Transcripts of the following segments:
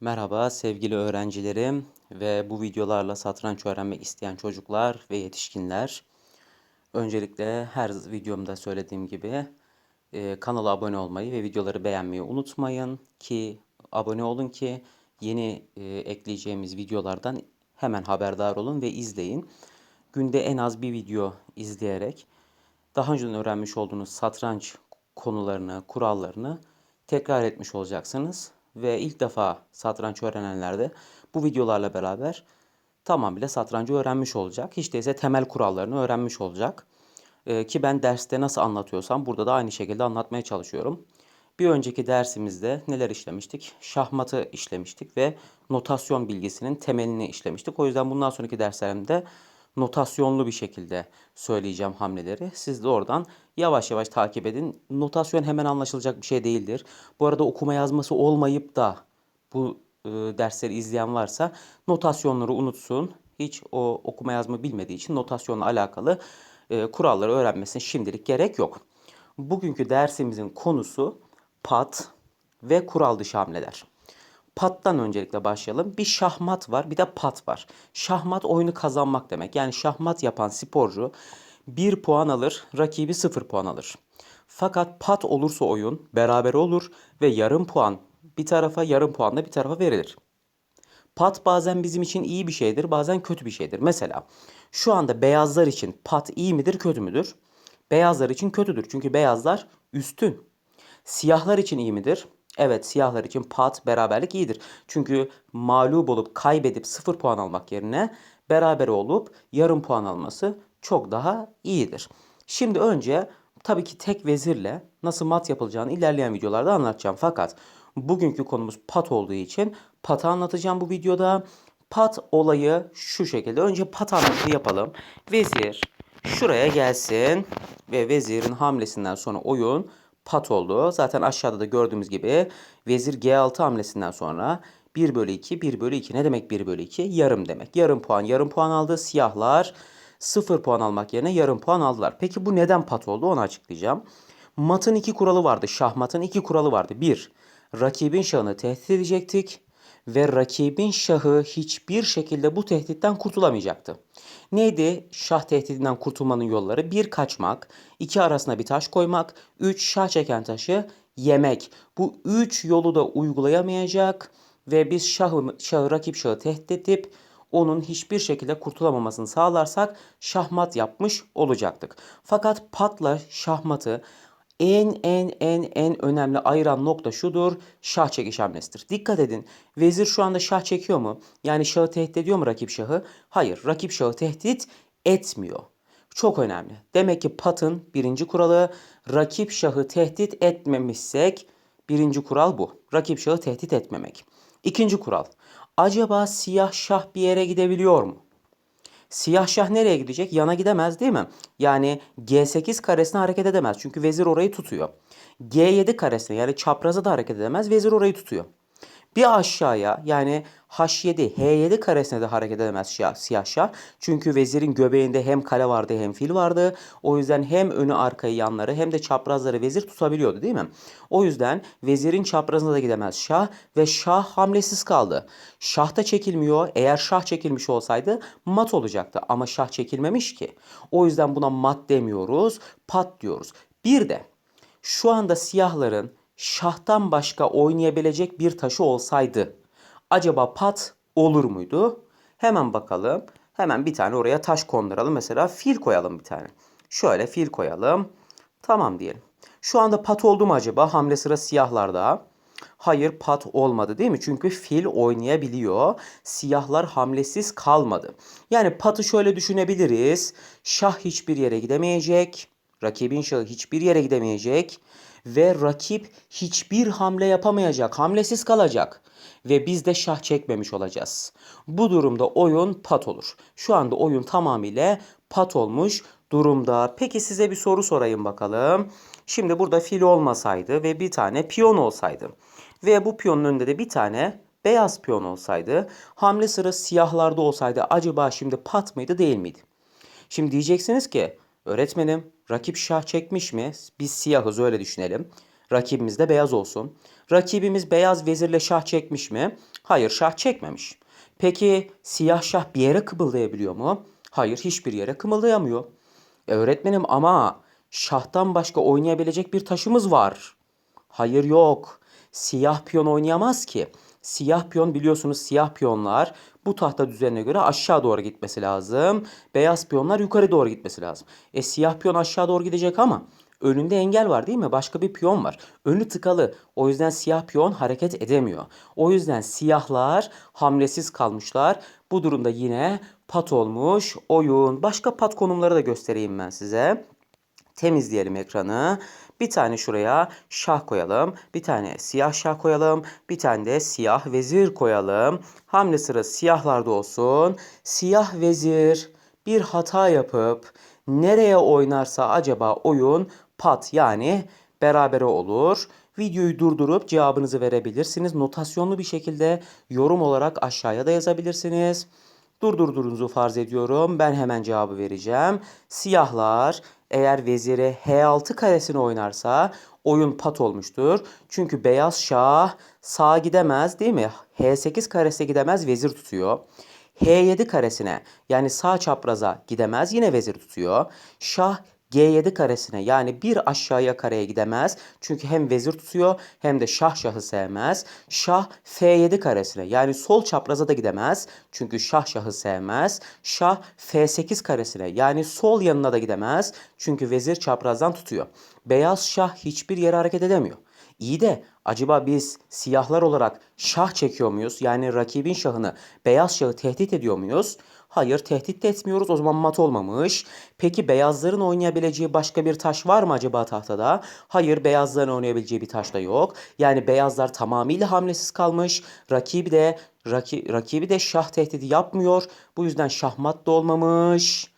Merhaba sevgili öğrencilerim ve bu videolarla satranç öğrenmek isteyen çocuklar ve yetişkinler. Öncelikle her videomda söylediğim gibi e, kanala abone olmayı ve videoları beğenmeyi unutmayın ki abone olun ki yeni e, ekleyeceğimiz videolardan hemen haberdar olun ve izleyin. Günde en az bir video izleyerek daha önceden öğrenmiş olduğunuz satranç konularını, kurallarını tekrar etmiş olacaksınız. Ve ilk defa satranç öğrenenler de bu videolarla beraber tamamıyla satrancı öğrenmiş olacak. Hiç değilse temel kurallarını öğrenmiş olacak. Ee, ki ben derste nasıl anlatıyorsam burada da aynı şekilde anlatmaya çalışıyorum. Bir önceki dersimizde neler işlemiştik? Şahmatı işlemiştik ve notasyon bilgisinin temelini işlemiştik. O yüzden bundan sonraki derslerimde notasyonlu bir şekilde söyleyeceğim hamleleri. Siz de oradan yavaş yavaş takip edin. Notasyon hemen anlaşılacak bir şey değildir. Bu arada okuma yazması olmayıp da bu e, dersleri izleyen varsa notasyonları unutsun. Hiç o okuma yazma bilmediği için notasyonla alakalı e, kuralları öğrenmesine şimdilik gerek yok. Bugünkü dersimizin konusu pat ve kural dışı hamleler. Pattan öncelikle başlayalım. Bir şahmat var, bir de pat var. Şahmat oyunu kazanmak demek. Yani şahmat yapan sporcu 1 puan alır, rakibi 0 puan alır. Fakat pat olursa oyun beraber olur ve yarım puan bir tarafa, yarım puan da bir tarafa verilir. Pat bazen bizim için iyi bir şeydir, bazen kötü bir şeydir. Mesela şu anda beyazlar için pat iyi midir, kötü müdür? Beyazlar için kötüdür. Çünkü beyazlar üstün. Siyahlar için iyi midir? Evet, siyahlar için pat beraberlik iyidir. Çünkü mağlup olup kaybedip sıfır puan almak yerine beraber olup yarım puan alması çok daha iyidir. Şimdi önce tabii ki tek vezirle nasıl mat yapılacağını ilerleyen videolarda anlatacağım. Fakat bugünkü konumuz pat olduğu için patı anlatacağım bu videoda. Pat olayı şu şekilde. Önce pat anlatımı yapalım. Vezir şuraya gelsin ve vezirin hamlesinden sonra oyun pat oldu. Zaten aşağıda da gördüğümüz gibi vezir G6 hamlesinden sonra 1 bölü 2, 1 bölü 2 ne demek 1 bölü 2? Yarım demek. Yarım puan, yarım puan aldı. Siyahlar 0 puan almak yerine yarım puan aldılar. Peki bu neden pat oldu onu açıklayacağım. Matın iki kuralı vardı. Şahmatın iki kuralı vardı. Bir, rakibin şahını tehdit edecektik ve rakibin şahı hiçbir şekilde bu tehditten kurtulamayacaktı. Neydi şah tehdidinden kurtulmanın yolları? Bir kaçmak, iki arasına bir taş koymak, üç şah çeken taşı yemek. Bu üç yolu da uygulayamayacak ve biz şahı, şahı rakip şahı tehdit edip onun hiçbir şekilde kurtulamamasını sağlarsak şahmat yapmış olacaktık. Fakat patla şahmatı en en en en önemli ayıran nokta şudur. Şah çekiş hamlesidir. Dikkat edin. Vezir şu anda şah çekiyor mu? Yani şahı tehdit ediyor mu rakip şahı? Hayır. Rakip şahı tehdit etmiyor. Çok önemli. Demek ki patın birinci kuralı rakip şahı tehdit etmemişsek birinci kural bu. Rakip şahı tehdit etmemek. İkinci kural. Acaba siyah şah bir yere gidebiliyor mu? Siyah şah nereye gidecek? Yana gidemez değil mi? Yani G8 karesine hareket edemez. Çünkü vezir orayı tutuyor. G7 karesine yani çapraza da hareket edemez. Vezir orayı tutuyor. Bir aşağıya yani H7, H7 karesine de hareket edemez şah, siyah şah. Çünkü vezirin göbeğinde hem kale vardı hem fil vardı. O yüzden hem önü arkayı yanları hem de çaprazları vezir tutabiliyordu değil mi? O yüzden vezirin çaprazına da gidemez şah ve şah hamlesiz kaldı. Şah da çekilmiyor. Eğer şah çekilmiş olsaydı mat olacaktı ama şah çekilmemiş ki. O yüzden buna mat demiyoruz, pat diyoruz. Bir de şu anda siyahların şahtan başka oynayabilecek bir taşı olsaydı acaba pat olur muydu? Hemen bakalım. Hemen bir tane oraya taş konduralım. Mesela fil koyalım bir tane. Şöyle fil koyalım. Tamam diyelim. Şu anda pat oldu mu acaba? Hamle sıra siyahlarda. Hayır pat olmadı değil mi? Çünkü fil oynayabiliyor. Siyahlar hamlesiz kalmadı. Yani patı şöyle düşünebiliriz. Şah hiçbir yere gidemeyecek. Rakibin şahı hiçbir yere gidemeyecek ve rakip hiçbir hamle yapamayacak, hamlesiz kalacak ve biz de şah çekmemiş olacağız. Bu durumda oyun pat olur. Şu anda oyun tamamıyla pat olmuş durumda. Peki size bir soru sorayım bakalım. Şimdi burada fil olmasaydı ve bir tane piyon olsaydı ve bu piyonun önünde de bir tane beyaz piyon olsaydı, hamle sıra siyahlarda olsaydı acaba şimdi pat mıydı değil miydi? Şimdi diyeceksiniz ki Öğretmenim rakip şah çekmiş mi? Biz siyahız öyle düşünelim. Rakibimiz de beyaz olsun. Rakibimiz beyaz vezirle şah çekmiş mi? Hayır şah çekmemiş. Peki siyah şah bir yere kımıldayabiliyor mu? Hayır hiçbir yere kımıldayamıyor. E, öğretmenim ama şahtan başka oynayabilecek bir taşımız var. Hayır yok. Siyah piyon oynayamaz ki. Siyah piyon biliyorsunuz siyah piyonlar bu tahta düzenine göre aşağı doğru gitmesi lazım. Beyaz piyonlar yukarı doğru gitmesi lazım. E siyah piyon aşağı doğru gidecek ama önünde engel var değil mi? Başka bir piyon var. Önü tıkalı. O yüzden siyah piyon hareket edemiyor. O yüzden siyahlar hamlesiz kalmışlar. Bu durumda yine pat olmuş oyun. Başka pat konumları da göstereyim ben size. Temizleyelim ekranı. Bir tane şuraya şah koyalım. Bir tane siyah şah koyalım. Bir tane de siyah vezir koyalım. Hamle sırası siyahlarda olsun. Siyah vezir bir hata yapıp nereye oynarsa acaba oyun pat yani berabere olur. Videoyu durdurup cevabınızı verebilirsiniz. Notasyonlu bir şekilde yorum olarak aşağıya da yazabilirsiniz. Durdurduğunuzu farz ediyorum. Ben hemen cevabı vereceğim. Siyahlar eğer veziri H6 karesini oynarsa oyun pat olmuştur. Çünkü beyaz şah sağa gidemez değil mi? H8 karesi gidemez vezir tutuyor. H7 karesine yani sağ çapraza gidemez yine vezir tutuyor. Şah G7 karesine yani bir aşağıya kareye gidemez. Çünkü hem vezir tutuyor hem de şah şahı sevmez. Şah F7 karesine yani sol çapraza da gidemez. Çünkü şah şahı sevmez. Şah F8 karesine yani sol yanına da gidemez. Çünkü vezir çaprazdan tutuyor. Beyaz şah hiçbir yere hareket edemiyor. İyi de acaba biz siyahlar olarak şah çekiyor muyuz? Yani rakibin şahını, beyaz şahı tehdit ediyor muyuz? Hayır tehdit de etmiyoruz o zaman mat olmamış. Peki beyazların oynayabileceği başka bir taş var mı acaba tahtada? Hayır beyazların oynayabileceği bir taş da yok. Yani beyazlar tamamıyla hamlesiz kalmış. Rakibi de raki, rakibi de şah tehdidi yapmıyor. Bu yüzden şahmat da olmamış.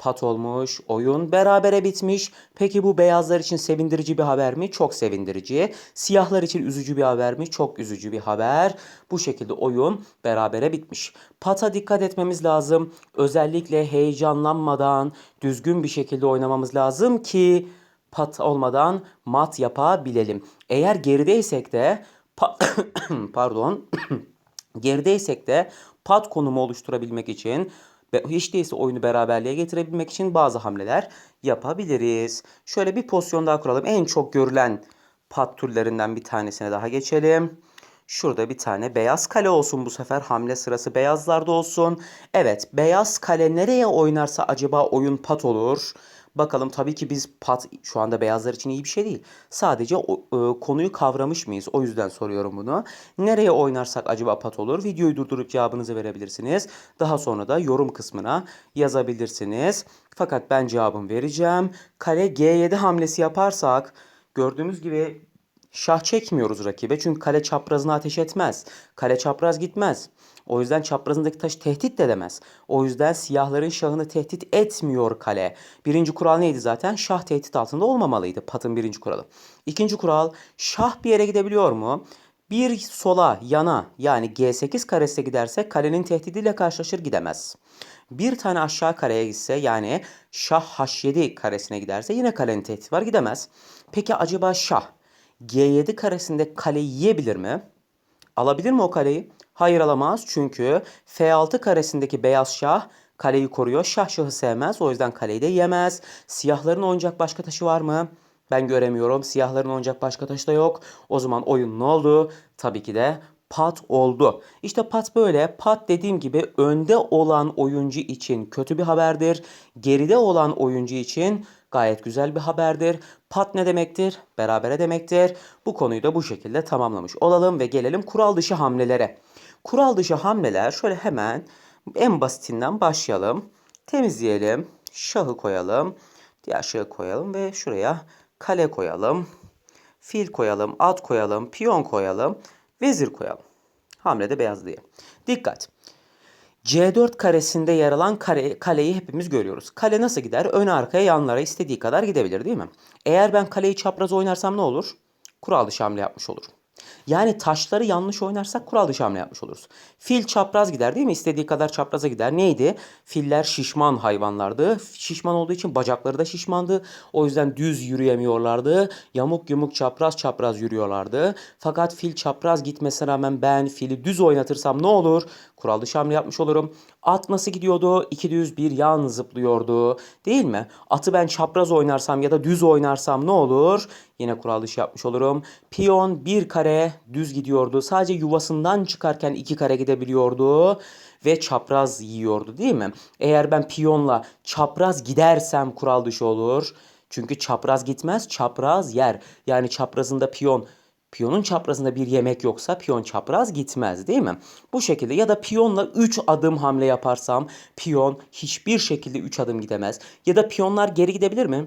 Pat olmuş, oyun berabere bitmiş. Peki bu beyazlar için sevindirici bir haber mi? Çok sevindirici. Siyahlar için üzücü bir haber mi? Çok üzücü bir haber. Bu şekilde oyun berabere bitmiş. Pata dikkat etmemiz lazım. Özellikle heyecanlanmadan düzgün bir şekilde oynamamız lazım ki pat olmadan mat yapabilelim. Eğer gerideysek de pa- pardon gerideysek de pat konumu oluşturabilmek için hiç değilse oyunu beraberliğe getirebilmek için bazı hamleler yapabiliriz. Şöyle bir pozisyon daha kuralım. En çok görülen pat türlerinden bir tanesine daha geçelim. Şurada bir tane beyaz kale olsun bu sefer. Hamle sırası beyazlarda olsun. Evet beyaz kale nereye oynarsa acaba oyun pat olur. Bakalım tabii ki biz pat şu anda beyazlar için iyi bir şey değil. Sadece e, konuyu kavramış mıyız? O yüzden soruyorum bunu. Nereye oynarsak acaba pat olur? Videoyu durdurup cevabınızı verebilirsiniz. Daha sonra da yorum kısmına yazabilirsiniz. Fakat ben cevabımı vereceğim. Kale G7 hamlesi yaparsak gördüğünüz gibi şah çekmiyoruz rakibe. Çünkü kale çaprazına ateş etmez. Kale çapraz gitmez. O yüzden çaprazındaki taş tehdit de edemez. O yüzden siyahların şahını tehdit etmiyor kale. Birinci kural neydi zaten? Şah tehdit altında olmamalıydı. Patın birinci kuralı. İkinci kural şah bir yere gidebiliyor mu? Bir sola yana yani G8 karesine giderse kalenin tehdidiyle karşılaşır gidemez. Bir tane aşağı kareye gitse yani şah H7 karesine giderse yine kalenin tehdidi var gidemez. Peki acaba şah G7 karesinde kale yiyebilir mi? Alabilir mi o kaleyi? Hayır alamaz çünkü F6 karesindeki beyaz şah kaleyi koruyor. Şah şahı sevmez o yüzden kaleyi de yemez. Siyahların oynayacak başka taşı var mı? Ben göremiyorum. Siyahların oynayacak başka taşı da yok. O zaman oyun ne oldu? Tabii ki de pat oldu. İşte pat böyle. Pat dediğim gibi önde olan oyuncu için kötü bir haberdir. Geride olan oyuncu için gayet güzel bir haberdir. Pat ne demektir? Berabere demektir. Bu konuyu da bu şekilde tamamlamış olalım ve gelelim kural dışı hamlelere. Kural dışı hamleler şöyle hemen en basitinden başlayalım. Temizleyelim. Şahı koyalım. Diğer şahı koyalım ve şuraya kale koyalım. Fil koyalım, at koyalım, piyon koyalım, vezir koyalım. Hamlede beyaz diye. Dikkat. C4 karesinde yer alan kare, kaleyi hepimiz görüyoruz. Kale nasıl gider? Ön arkaya yanlara istediği kadar gidebilir değil mi? Eğer ben kaleyi çapraz oynarsam ne olur? Kural dışı hamle yapmış olurum. Yani taşları yanlış oynarsak kural dışı hamle yapmış oluruz. Fil çapraz gider değil mi? İstediği kadar çapraza gider. Neydi? Filler şişman hayvanlardı. Şişman olduğu için bacakları da şişmandı. O yüzden düz yürüyemiyorlardı. Yamuk yumuk çapraz çapraz yürüyorlardı. Fakat fil çapraz gitmesine rağmen ben fili düz oynatırsam ne olur? Kural dışı hamle yapmış olurum. At nasıl gidiyordu? İki düz bir yan zıplıyordu. Değil mi? Atı ben çapraz oynarsam ya da düz oynarsam ne olur? Yine kural dışı yapmış olurum. Piyon bir kare düz gidiyordu. Sadece yuvasından çıkarken iki kare gidebiliyordu ve çapraz yiyordu değil mi? Eğer ben piyonla çapraz gidersem kural dışı olur. Çünkü çapraz gitmez, çapraz yer. Yani çaprazında piyon Piyonun çaprazında bir yemek yoksa piyon çapraz gitmez değil mi? Bu şekilde ya da piyonla 3 adım hamle yaparsam piyon hiçbir şekilde 3 adım gidemez. Ya da piyonlar geri gidebilir mi?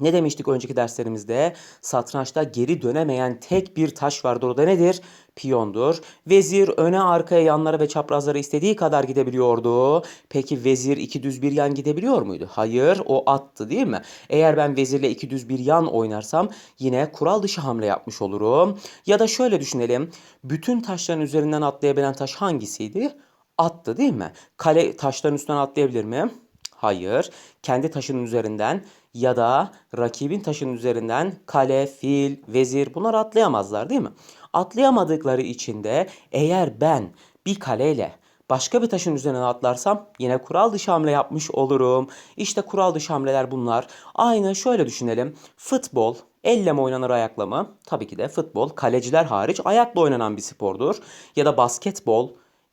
Ne demiştik önceki derslerimizde? Satrançta geri dönemeyen tek bir taş vardır. O da nedir? Piyondur. Vezir öne arkaya yanlara ve çaprazlara istediği kadar gidebiliyordu. Peki vezir iki düz bir yan gidebiliyor muydu? Hayır o attı değil mi? Eğer ben vezirle iki düz bir yan oynarsam yine kural dışı hamle yapmış olurum. Ya da şöyle düşünelim. Bütün taşların üzerinden atlayabilen taş hangisiydi? Attı değil mi? Kale taşların üstünden atlayabilir mi? Hayır. Kendi taşının üzerinden ya da rakibin taşının üzerinden kale, fil, vezir bunlar atlayamazlar değil mi? Atlayamadıkları için de eğer ben bir kaleyle başka bir taşın üzerine atlarsam yine kural dışı hamle yapmış olurum. İşte kural dışı hamleler bunlar. Aynı şöyle düşünelim. Futbol elle mi oynanır ayakla mı? Tabii ki de futbol kaleciler hariç ayakla oynanan bir spordur. Ya da basketbol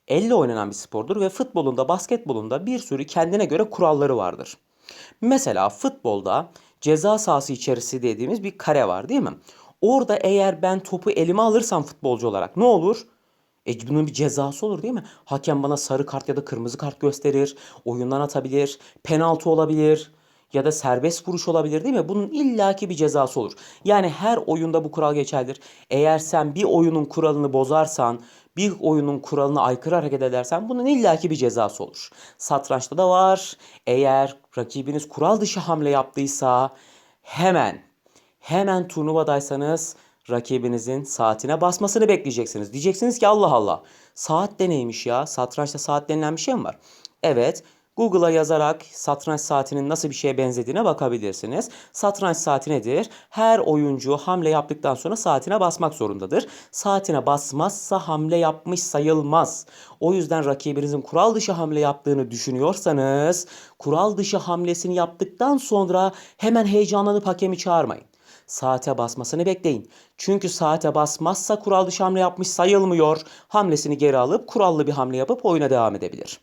elle oynanan bir spordur ve futbolunda basketbolunda bir sürü kendine göre kuralları vardır. Mesela futbolda ceza sahası içerisi dediğimiz bir kare var değil mi? Orada eğer ben topu elime alırsam futbolcu olarak ne olur? E bunun bir cezası olur değil mi? Hakem bana sarı kart ya da kırmızı kart gösterir. Oyundan atabilir. Penaltı olabilir. Ya da serbest vuruş olabilir değil mi? Bunun illaki bir cezası olur. Yani her oyunda bu kural geçerlidir. Eğer sen bir oyunun kuralını bozarsan, bir oyunun kuralına aykırı hareket edersen bunun illaki bir cezası olur. Satrançta da var. Eğer rakibiniz kural dışı hamle yaptıysa hemen hemen turnuvadaysanız rakibinizin saatine basmasını bekleyeceksiniz. Diyeceksiniz ki Allah Allah saat de neymiş ya? Satrançta saat denilen bir şey mi var? Evet Google'a yazarak satranç saatinin nasıl bir şeye benzediğine bakabilirsiniz. Satranç saati nedir? Her oyuncu hamle yaptıktan sonra saatine basmak zorundadır. Saatine basmazsa hamle yapmış sayılmaz. O yüzden rakibinizin kural dışı hamle yaptığını düşünüyorsanız kural dışı hamlesini yaptıktan sonra hemen heyecanlanıp hakemi çağırmayın saate basmasını bekleyin. Çünkü saate basmazsa kural dışı hamle yapmış sayılmıyor. Hamlesini geri alıp kurallı bir hamle yapıp oyuna devam edebilir.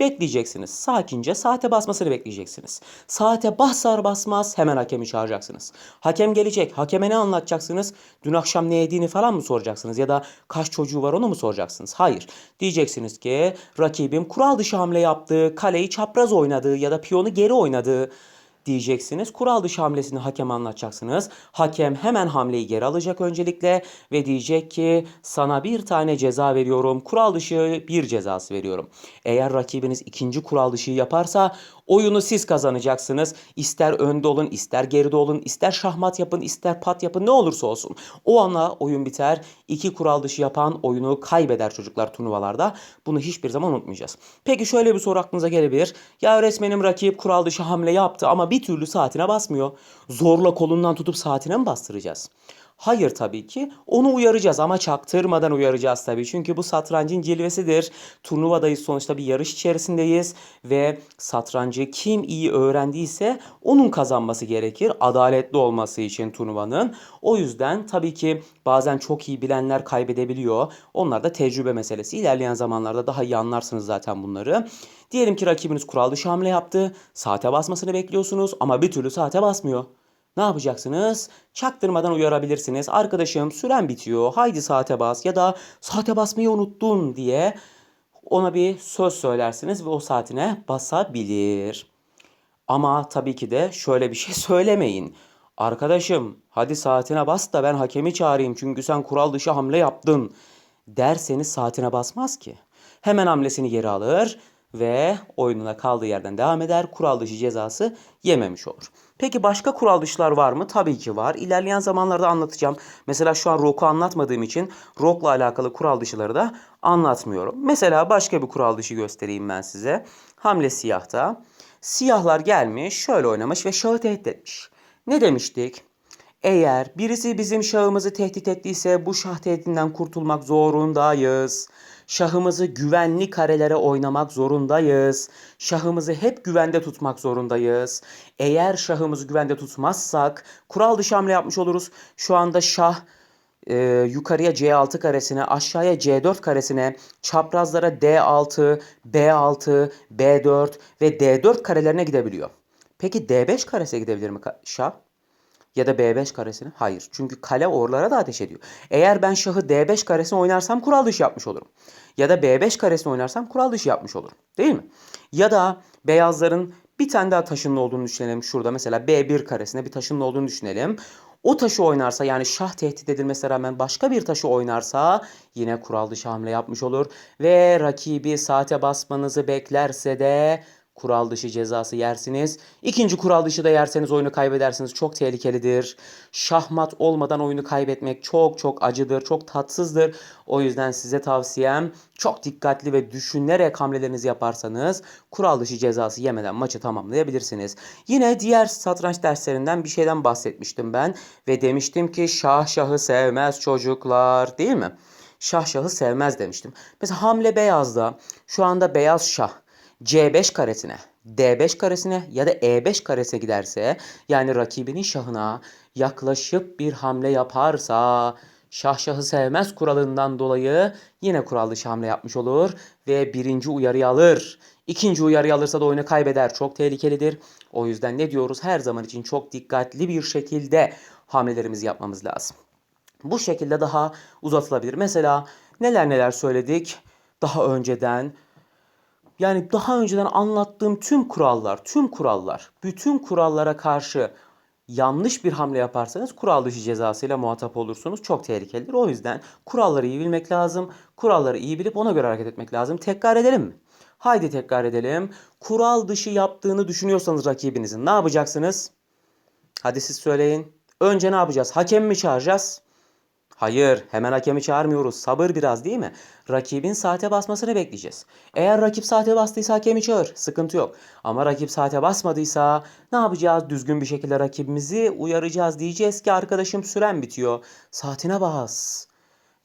Bekleyeceksiniz. Sakince saate basmasını bekleyeceksiniz. Saate basar basmaz hemen hakemi çağıracaksınız. Hakem gelecek. Hakeme ne anlatacaksınız? Dün akşam ne yediğini falan mı soracaksınız? Ya da kaç çocuğu var onu mu soracaksınız? Hayır. Diyeceksiniz ki rakibim kural dışı hamle yaptı, kaleyi çapraz oynadı ya da piyonu geri oynadı diyeceksiniz. Kural dışı hamlesini hakem anlatacaksınız. Hakem hemen hamleyi geri alacak öncelikle ve diyecek ki sana bir tane ceza veriyorum. Kural dışı bir cezası veriyorum. Eğer rakibiniz ikinci kural dışı yaparsa oyunu siz kazanacaksınız. İster önde olun, ister geride olun, ister şahmat yapın, ister pat yapın ne olursa olsun. O ana oyun biter. İki kural dışı yapan oyunu kaybeder çocuklar turnuvalarda. Bunu hiçbir zaman unutmayacağız. Peki şöyle bir soru aklınıza gelebilir. Ya öğretmenim rakip kural dışı hamle yaptı ama bir türlü saatine basmıyor. Zorla kolundan tutup saatine mi bastıracağız? Hayır tabii ki. Onu uyaracağız ama çaktırmadan uyaracağız tabii. Çünkü bu satrancın cilvesidir. Turnuvadayız sonuçta bir yarış içerisindeyiz ve satrancı kim iyi öğrendiyse onun kazanması gerekir. Adaletli olması için turnuvanın. O yüzden tabii ki bazen çok iyi bilenler kaybedebiliyor. Onlar da tecrübe meselesi. İlerleyen zamanlarda daha iyi anlarsınız zaten bunları. Diyelim ki rakibiniz kural dışı hamle yaptı. Saate basmasını bekliyorsunuz ama bir türlü saate basmıyor. Ne yapacaksınız? Çaktırmadan uyarabilirsiniz. Arkadaşım süren bitiyor. Haydi saate bas ya da saate basmayı unuttun diye ona bir söz söylersiniz ve o saatine basabilir. Ama tabii ki de şöyle bir şey söylemeyin. Arkadaşım hadi saatine bas da ben hakemi çağırayım çünkü sen kural dışı hamle yaptın derseniz saatine basmaz ki. Hemen hamlesini geri alır ve oyununa kaldığı yerden devam eder. Kural dışı cezası yememiş olur. Peki başka kural dışılar var mı? Tabii ki var. İlerleyen zamanlarda anlatacağım. Mesela şu an rock'u anlatmadığım için rock'la alakalı kural dışıları da anlatmıyorum. Mesela başka bir kural dışı göstereyim ben size. Hamle siyahta. Siyahlar gelmiş, şöyle oynamış ve şahı tehdit etmiş. Ne demiştik? Eğer birisi bizim şahımızı tehdit ettiyse bu şah tehdidinden kurtulmak zorundayız. Şahımızı güvenli karelere oynamak zorundayız. Şahımızı hep güvende tutmak zorundayız. Eğer şahımızı güvende tutmazsak kural dışı hamle yapmış oluruz. Şu anda şah e, yukarıya C6 karesine, aşağıya C4 karesine, çaprazlara D6, B6, B4 ve D4 karelerine gidebiliyor. Peki D5 karesine gidebilir mi şah? Ya da B5 karesine? Hayır. Çünkü kale oralara da ateş ediyor. Eğer ben şahı D5 karesine oynarsam kural dışı yapmış olurum. Ya da B5 karesine oynarsam kural dışı yapmış olurum. Değil mi? Ya da beyazların bir tane daha taşının olduğunu düşünelim. Şurada mesela B1 karesine bir taşının olduğunu düşünelim. O taşı oynarsa yani şah tehdit edilmesine rağmen başka bir taşı oynarsa yine kural dışı hamle yapmış olur. Ve rakibi saate basmanızı beklerse de kural dışı cezası yersiniz. İkinci kural dışı da yerseniz oyunu kaybedersiniz. Çok tehlikelidir. Şahmat olmadan oyunu kaybetmek çok çok acıdır, çok tatsızdır. O yüzden size tavsiyem çok dikkatli ve düşünerek hamlelerinizi yaparsanız kural dışı cezası yemeden maçı tamamlayabilirsiniz. Yine diğer satranç derslerinden bir şeyden bahsetmiştim ben ve demiştim ki şah şahı sevmez çocuklar değil mi? Şah şahı sevmez demiştim. Mesela hamle beyazda şu anda beyaz şah C5 karesine, D5 karesine ya da E5 karesine giderse yani rakibinin şahına yaklaşıp bir hamle yaparsa şah şahı sevmez kuralından dolayı yine kural dışı hamle yapmış olur ve birinci uyarıyı alır. İkinci uyarıyı alırsa da oyunu kaybeder. Çok tehlikelidir. O yüzden ne diyoruz? Her zaman için çok dikkatli bir şekilde hamlelerimizi yapmamız lazım. Bu şekilde daha uzatılabilir. Mesela neler neler söyledik daha önceden. Yani daha önceden anlattığım tüm kurallar, tüm kurallar, bütün kurallara karşı yanlış bir hamle yaparsanız kural dışı cezasıyla muhatap olursunuz. Çok tehlikelidir. O yüzden kuralları iyi bilmek lazım. Kuralları iyi bilip ona göre hareket etmek lazım. Tekrar edelim mi? Haydi tekrar edelim. Kural dışı yaptığını düşünüyorsanız rakibinizin ne yapacaksınız? Hadi siz söyleyin. Önce ne yapacağız? Hakem mi çağıracağız? Hayır, hemen hakemi çağırmıyoruz. Sabır biraz değil mi? Rakibin saate basmasını bekleyeceğiz. Eğer rakip saate bastıysa hakemi çağır. Sıkıntı yok. Ama rakip saate basmadıysa ne yapacağız? Düzgün bir şekilde rakibimizi uyaracağız. Diyeceğiz ki arkadaşım süren bitiyor. Saatine bas.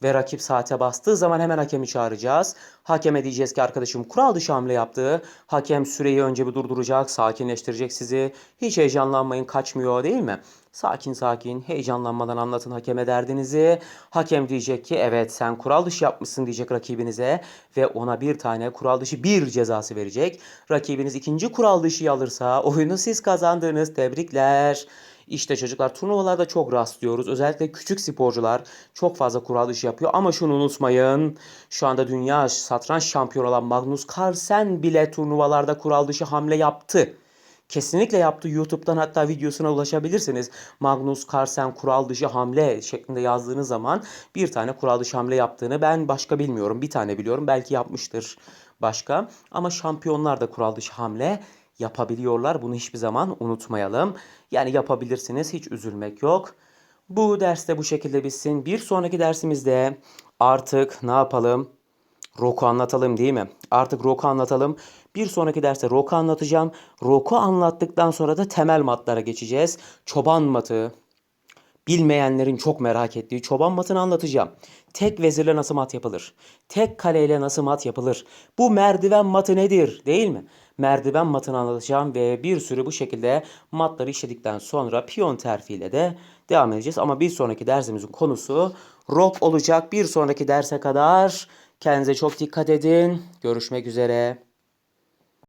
Ve rakip saate bastığı zaman hemen hakemi çağıracağız. Hakeme diyeceğiz ki arkadaşım kural dışı hamle yaptı. Hakem süreyi önce bir durduracak, sakinleştirecek sizi. Hiç heyecanlanmayın, kaçmıyor değil mi? Sakin sakin, heyecanlanmadan anlatın hakeme derdinizi. Hakem diyecek ki evet sen kural dışı yapmışsın diyecek rakibinize. Ve ona bir tane kural dışı bir cezası verecek. Rakibiniz ikinci kural dışıyı alırsa oyunu siz kazandınız. Tebrikler. İşte çocuklar turnuvalarda çok rastlıyoruz. Özellikle küçük sporcular çok fazla kural dışı yapıyor. Ama şunu unutmayın. Şu anda dünya satranç şampiyonu olan Magnus Carlsen bile turnuvalarda kural dışı hamle yaptı. Kesinlikle yaptı. YouTube'dan hatta videosuna ulaşabilirsiniz. Magnus Carlsen kural dışı hamle şeklinde yazdığınız zaman bir tane kural dışı hamle yaptığını ben başka bilmiyorum. Bir tane biliyorum. Belki yapmıştır başka. Ama şampiyonlar da kural dışı hamle yapabiliyorlar. Bunu hiçbir zaman unutmayalım. Yani yapabilirsiniz. Hiç üzülmek yok. Bu derste bu şekilde bitsin. Bir sonraki dersimizde artık ne yapalım? Roku anlatalım değil mi? Artık Roku anlatalım. Bir sonraki derste Roku anlatacağım. Roku anlattıktan sonra da temel matlara geçeceğiz. Çoban matı, bilmeyenlerin çok merak ettiği çoban matını anlatacağım. Tek vezirle nasıl mat yapılır? Tek kaleyle nasıl mat yapılır? Bu merdiven matı nedir? Değil mi? Merdiven matını anlatacağım ve bir sürü bu şekilde matları işledikten sonra piyon terfiyle de devam edeceğiz. Ama bir sonraki dersimizin konusu rok olacak. Bir sonraki derse kadar kendinize çok dikkat edin. Görüşmek üzere.